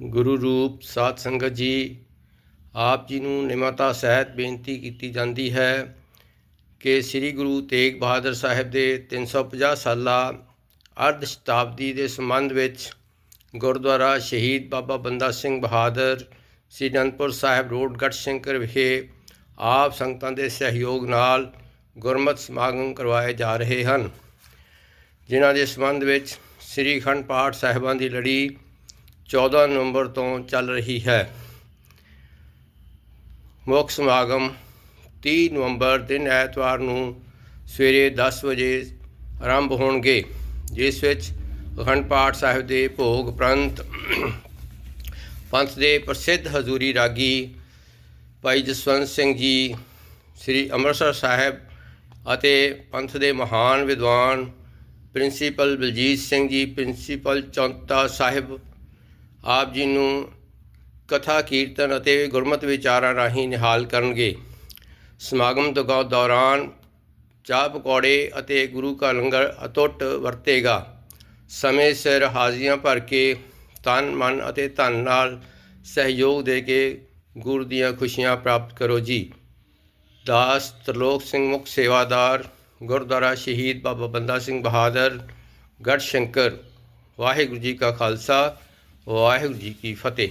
ਗੁਰੂ ਰੂਪ ਸਾਧ ਸੰਗਤ ਜੀ, ਆਪ ਜੀ ਨੂੰ ਨਿਮਰਤਾ ਸਹਿਤ ਬੇਨਤੀ ਕੀਤੀ ਜਾਂਦੀ ਹੈ ਕਿ ਸ੍ਰੀ ਗੁਰੂ ਤੇਗ ਬਹਾਦਰ ਸਾਹਿਬ ਦੇ 350 ਸਾਲਾ ਅਰਧ ਸ਼ਤਾਬਦੀ ਦੇ ਸੰਬੰਧ ਵਿੱਚ ਗੁਰਦੁਆਰਾ ਸ਼ਹੀਦ ਬਾਬਾ ਬੰਦਾ ਸਿੰਘ ਬਹਾਦਰ, ਸ੍ਰੀ ਅਨੰਦਪੁਰ ਸਾਹਿਬ ਰੋਡ ਗੜਸ਼ੰਕਰ ਵਿਖੇ ਆਪ ਸੰਗਤਾਂ ਦੇ ਸਹਿਯੋਗ ਨਾਲ ਗੁਰਮਤਿ ਸਮਾਗਮ ਕਰਵਾਏ ਜਾ ਰਹੇ ਹਨ। ਜਿਨ੍ਹਾਂ ਦੇ ਸੰਬੰਧ ਵਿੱਚ ਸ੍ਰੀ ਅਖੰਡ ਪਾਠ ਸਾਹਿਬਾਂ ਦੀ ਲੜੀ 14 ਨਵੰਬਰ ਤੋਂ ਚੱਲ ਰਹੀ ਹੈ। ਮੁੱਖ ਸਮਾਗਮ 30 ਨਵੰਬਰ ਦਿਨ ਐਤਵਾਰ ਨੂੰ ਸਵੇਰੇ 10 ਵਜੇ ਆਰੰਭ ਹੋਣਗੇ, ਜਿਸ ਵਿੱਚ ਅਖੰਡ ਪਾਠ ਸਾਹਿਬ ਦੇ ਭੋਗ ਉਪਰੰਤ ਪੰਥ ਦੇ ਪ੍ਰਸਿੱਧ ਹਜ਼ੂਰੀ ਰਾਗੀ ਭਾਈ ਜਸਵੰਤ ਸਿੰਘ ਜੀ, ਸ੍ਰੀ ਅੰਮ੍ਰਿਤਸਰ ਸਾਹਿਬ ਅਤੇ ਪੰਥ ਦੇ ਮਹਾਨ ਵਿਦਵਾਨ ਪ੍ਰਿੰਸੀਪਲ ਬਲਜੀਤ ਸਿੰਘ ਜੀ, ਪ੍ਰਿੰਸੀਪਲ ਚੌਂਤਾ ਸਾਹਿਬ ਆਪ ਜੀ ਨੂੰ ਕਥਾ, ਕੀਰਤਨ ਅਤੇ ਗੁਰਮਤਿ ਵਿਚਾਰਾਂ ਰਾਹੀਂ ਨਿਹਾਲ ਕਰਨਗੇ। ਸਮਾਗਮ ਦੌ- ਦੌਰਾਨ ਚਾਹ ਪਕੌੜੇ ਅਤੇ ਗੁਰੂ ਕਾ ਲੰਗਰ ਅਟੁੱਟ ਵਰਤੇਗਾ। ਸਮੇਂ ਸਿਰ ਹਾਜ਼ਰੀਆਂ ਭਰ ਕੇ ਤਨ, ਮਨ ਅਤੇ ਧਨ ਨਾਲ ਸਹਿਯੋਗ ਦੇ ਕੇ ਗੁਰੂ ਦੀਆਂ ਖੁਸ਼ੀਆਂ ਪ੍ਰਾਪਤ ਕਰੋ ਜੀ। ਦਾਸ ਤਰਲੋਕ ਸਿੰਘ ਮੁਖ ਸੇਵਾਦਾਰ, ਗੁਰਦੁਆਰਾ ਸ਼ਹੀਦ ਬਾਬਾ ਬੰਦਾ ਸਿੰਘ ਬਹਾਦਰ, ਗੜ੍ਹ ਸ਼ੰਕਰ, ਵਾਹਿਗੁਰੂ ਜੀ ਕਾ ਖਾਲਸਾ ਵਾਹਿਗੁਰੂ ਜੀ ਕੀ ਫਤਿਹ।